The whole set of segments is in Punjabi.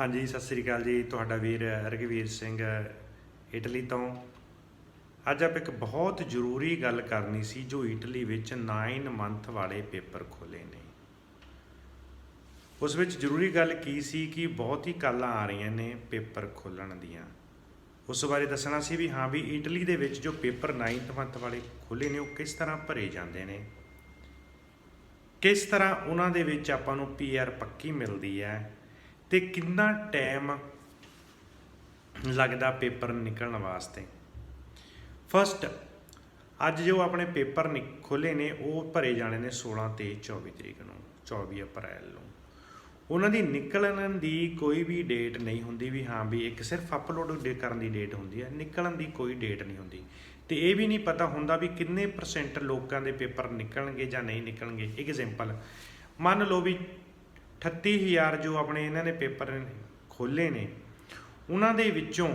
ਹਾਂਜੀ, ਸਤਿ ਸ੍ਰੀ ਅਕਾਲ ਜੀ। ਤੁਹਾਡਾ ਵੀਰ ਰਗਵੀਰ ਸਿੰਘ, ਇਟਲੀ ਤੋਂ। ਅੱਜ ਆਪਾਂ ਇੱਕ ਬਹੁਤ ਜ਼ਰੂਰੀ ਗੱਲ ਕਰਨੀ ਸੀ, ਜੋ ਇਟਲੀ ਵਿੱਚ 9 ਮੰਥ ਵਾਲੇ ਪੇਪਰ ਖੋਲੇ ਨੇ। ਉਸ ਵਿੱਚ ਜ਼ਰੂਰੀ ਗੱਲ ਕੀ ਸੀ ਕਿ ਬਹੁਤ ਹੀ ਕਾਲਾਂ ਆ ਰਹੀਆਂ ਨੇ ਪੇਪਰ ਖੋਲਣ ਦੀਆਂ। ਉਸ ਬਾਰੇ ਦੱਸਣਾ ਸੀ ਵੀ ਹਾਂ ਵੀ ਇਟਲੀ ਦੇ ਵਿੱਚ ਜੋ ਪੇਪਰ 9th ਮੰਥ ਵਾਲੇ ਖੋਲੇ ਨੇ, ਉਹ ਕਿਸ ਤਰ੍ਹਾਂ ਭਰੇ ਜਾਂਦੇ ਨੇ। ਕਿਸ ਤਰ੍ਹਾਂ ਉਹਨਾਂ ਦੇ ਵਿੱਚ ਆਪਾਂ ਨੂੰ ਪੀਆਰ ਪੱਕੀ ਮਿਲਦੀ ਹੈ ਤੇ ਕਿੰਨਾ ਟਾਈਮ ਲੱਗਦਾ ਪੇਪਰ ਨਿਕਲਣ ਵਾਸਤੇ? ਫਸਟ ਅੱਜ ਜੋ ਆਪਣੇ ਪੇਪਰ ਖੋਲੇ ਨੇ, ਉਹ ਭਰੇ ਜਾਣੇ ਨੇ 16 ਤੇ 24 ਤਰੀਕ ਨੂੰ 24 ਅਪ੍ਰੈਲ ਨੂੰ। ਉਹਨਾਂ ਦੀ ਨਿਕਲਣ ਦੀ ਕੋਈ ਵੀ ਡੇਟ ਨਹੀਂ ਹੁੰਦੀ ਵੀ ਹਾਂ ਵੀ ਇੱਕ ਸਿਰਫ ਅਪਲੋਡ ਕਰਨ ਦੀ ਡੇਟ ਹੁੰਦੀ ਹੈ, ਨਿਕਲਣ ਦੀ ਕੋਈ ਡੇਟ ਨਹੀਂ ਹੁੰਦੀ। ਤੇ ਇਹ ਵੀ ਨਹੀਂ ਪਤਾ ਹੁੰਦਾ ਵੀ ਕਿੰਨੇ ਪਰਸੈਂਟ ਲੋਕਾਂ ਦੇ ਪੇਪਰ ਨਿਕਲਣਗੇ ਜਾਂ ਨਹੀਂ ਨਿਕਲਣਗੇ। ਇੱਕ ਐਗਜ਼ਾਮਪਲ ਮੰਨ ਲਓ ਵੀ 38000 ਜੋ ਆਪਣੇ ਇਹਨਾਂ ਨੇ ਪੇਪਰ ਖੋਲੇ ਨੇ, ਉਹਨਾਂ ਦੇ ਵਿੱਚੋਂ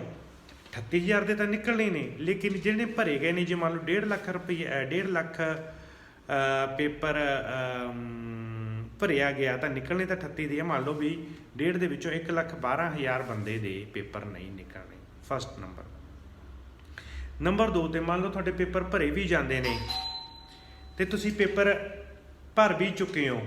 38000 ਦੇ ਤਾਂ ਨਿਕਲਣੇ ਨੇ, ਲੇਕਿਨ ਜਿਹੜੇ ਭਰੇ ਗਏ ਨੇ, ਜੇ ਮੰਨ ਲਓ 1.5 ਲੱਖ ਰੁਪਏ 1.5 ਲੱਖ ਪੇਪਰ ਭਰਿਆ ਗਿਆ ਤਾਂ ਨਿਕਲਣੇ ਤਾਂ 38 ਦੇ ਆ, ਮੰਨ ਲਓ ਵੀ 1.5 ਦੇ ਵਿੱਚੋਂ 1 ਲੱਖ 12000 ਬੰਦੇ ਦੇ ਪੇਪਰ ਨਹੀਂ ਨਿਕਲਣੇ ਫਸਟ ਨੰਬਰ ਨੰਬਰ 2 ਤੇ ਮੰਨ ਲਓ ਤੁਹਾਡੇ ਪੇਪਰ ਭਰੇ ਵੀ ਜਾਂਦੇ ਨੇ, ਤੇ ਤੁਸੀਂ ਪੇਪਰ ਭਰ ਵੀ ਚੁੱਕੇ ਹੋ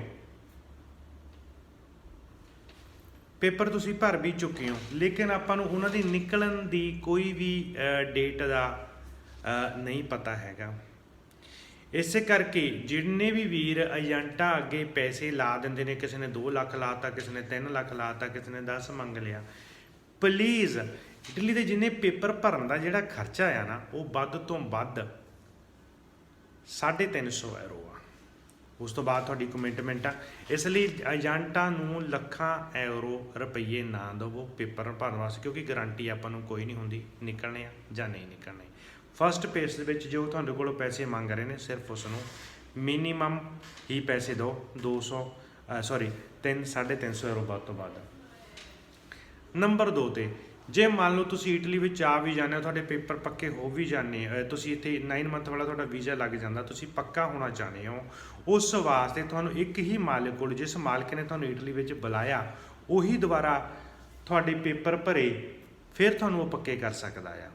ਪੇਪਰ ਤੁਸੀਂ ਭਰ ਵੀ ਚੁੱਕੇ ਹੋ, ਲੇਕਿਨ ਆਪਾਂ ਨੂੰ ਉਹਨਾਂ ਦੀ ਨਿਕਲਣ ਦੀ ਕੋਈ ਵੀ ਡੇਟ ਦਾ ਨਹੀਂ ਪਤਾ ਹੈਗਾ। ਇਸੇ ਕਰਕੇ ਜਿੰਨੇ ਵੀ ਵੀਰ ਏਜੰਟਾਂ ਅੱਗੇ ਪੈਸੇ ਲਾ ਦਿੰਦੇ ਨੇ, ਕਿਸੇ ਨੇ 2 ਲੱਖ ਲਾਤਾ, ਕਿਸੇ ਨੇ 3 ਲੱਖ ਲਾਤਾ, ਕਿਸੇ ਨੇ 10 ਮੰਗ ਲਿਆ ਪਲੀਜ਼ ਇਟਲੀ ਦੇ ਜਿੰਨੇ ਪੇਪਰ ਭਰਨ ਦਾ ਜਿਹੜਾ ਖਰਚਾ ਆ ਨਾ, ਉਹ ਵੱਧ ਤੋਂ ਵੱਧ 350 ਯੂਰੋ ਆ। ਉਸ ਤੋਂ ਬਾਅਦ ਤੁਹਾਡੀ ਕਮਿਟਮੈਂਟ ਆ। ਇਸ ਲਈ ਏਜੰਟਾਂ ਨੂੰ ਲੱਖਾਂ ਐਰੋ ਰੁਪਈਏ ਨਾ ਦੇਵੋ ਪੇਪਰ ਭਰਨ ਵਾਸਤੇ, ਕਿਉਂਕਿ ਗਾਰੰਟੀ ਆਪਾਂ ਨੂੰ ਕੋਈ ਨਹੀਂ ਹੁੰਦੀ ਨਿਕਲਣੇ ਆ ਜਾਂ ਨਹੀਂ ਨਿਕਲਣੇ। ਫਸਟ ਪੇਜ ਦੇ ਵਿੱਚ ਜੋ ਤੁਹਾਡੇ ਕੋਲੋਂ ਪੈਸੇ ਮੰਗ ਰਹੇ ਨੇ, ਸਿਰਫ ਉਸ ਨੂੰ ਮਿਨੀਮਮ ਹੀ ਪੈਸੇ ਦਿਓ 200 ਸੌਰੀ 3 350 ਐਰੋ ਬਾਅਦ ਤੋਂ ਬਾਅਦ ਨੰਬਰ 2 ਤੇ ਜੇ ਮੰਨ ਲਓ ਤੁਸੀਂ ਇਟਲੀ ਵਿੱਚ ਆ ਵੀ ਜਾਂਦੇ ਹੋ, ਤੁਹਾਡੇ ਪੇਪਰ ਪੱਕੇ ਹੋ ਵੀ ਜਾਂਦੇ ਤੁਸੀਂ ਇੱਥੇ 9 ਮੰਥ ਵਾਲਾ ਤੁਹਾਡਾ ਵੀਜ਼ਾ ਲੱਗ ਜਾਂਦਾ, ਤੁਸੀਂ ਪੱਕਾ ਹੋਣਾ ਚਾਹੁੰਦੇ ਹੋ, ਉਸ ਵਾਸਤੇ ਤੁਹਾਨੂੰ ਇੱਕ ਹੀ ਮਾਲਕ ਕੋਲ, ਜਿਸ ਮਾਲਕ ਨੇ ਤੁਹਾਨੂੰ ਇਟਲੀ ਵਿੱਚ ਬੁਲਾਇਆ, ਉਹੀ ਦੁਬਾਰਾ ਤੁਹਾਡੇ ਪੇਪਰ ਭਰੇ, ਫਿਰ ਤੁਹਾਨੂੰ ਉਹ ਪੱਕੇ ਕਰ ਸਕਦਾ ਆ।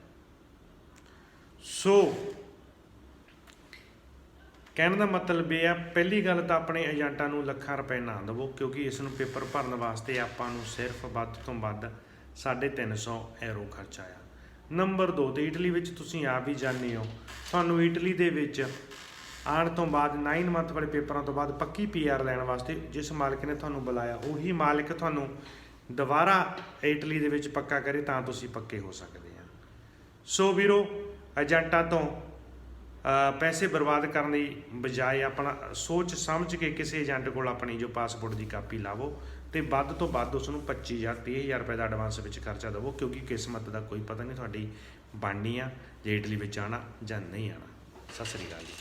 ਸੋ ਕਹਿਣ ਦਾ ਮਤਲਬ ਇਹ ਆ, ਪਹਿਲੀ ਗੱਲ ਤਾਂ ਆਪਣੇ ਏਜੰਟਾਂ ਨੂੰ ਲੱਖਾਂ ਰੁਪਏ ਨਾ ਦੇਵੋ, ਕਿਉਂਕਿ ਇਸ ਨੂੰ ਪੇਪਰ ਭਰਨ ਵਾਸਤੇ ਆਪਾਂ ਨੂੰ ਸਿਰਫ ਵੱਧ ਤੋਂ ਵੱਧ 350 ਐਰੋ ਖਰਚਾ ਆ ਨੰਬਰ 2 ਤੇ ਇਟਲੀ ਵਿੱਚ ਤੁਸੀਂ ਆ ਵੀ ਜਾਂਦੇ ਹੋ, ਤੁਹਾਨੂੰ ਇਟਲੀ ਦੇ ਵਿੱਚ ਆਉਣ ਤੋਂ ਬਾਅਦ 9 ਮੰਥ ਵਾਲੇ ਪੇਪਰਾਂ ਤੋਂ ਬਾਅਦ ਪੱਕੀ ਪੀਆਰ ਲੈਣ ਵਾਸਤੇ ਜਿਸ ਮਾਲਕ ਨੇ ਤੁਹਾਨੂੰ ਬੁਲਾਇਆ, ਉਹੀ ਮਾਲਕ ਤੁਹਾਨੂੰ ਦੁਬਾਰਾ ਇਟਲੀ ਦੇ ਵਿੱਚ ਪੱਕਾ ਕਰੇ ਤਾਂ ਤੁਸੀਂ ਪੱਕੇ ਹੋ ਸਕਦੇ ਆ। ਸੋ ਵੀਰੋ, ਏਜੰਟਾਂ ਤੋਂ ਪੈਸੇ ਬਰਬਾਦ ਕਰਨ ਦੀ ਬਜਾਏ ਆਪਣਾ ਸੋਚ ਸਮਝ ਕੇ ਕਿਸੇ ਏਜੰਟ ਕੋਲ ਆਪਣੀ ਜੋ ਪਾਸਪੋਰਟ ਦੀ ਕਾਪੀ ਲਾਵੋ ਤੇ ਵੱਧ ਤੋਂ ਵੱਧ ਉਸ ਨੂੰ 25000 30000 ਰੁਪਏ ਦਾ ਐਡਵਾਂਸ ਵਿੱਚ ਖਰਚਾ ਦੇਵੋ, ਕਿਉਂਕਿ ਕਿਸਮਤ ਦਾ ਕੋਈ ਪਤਾ ਨਹੀਂ ਤੁਹਾਡੀ ਬਣਨੀ ਆ, ਜੇ ਇਟਲੀ ਵਿੱਚ ਆਣਾ ਜਾਂ ਨਹੀਂ ਆਣਾ ਸਤਿ ਸ੍ਰੀ ਅਕਾਲ ਜੀ।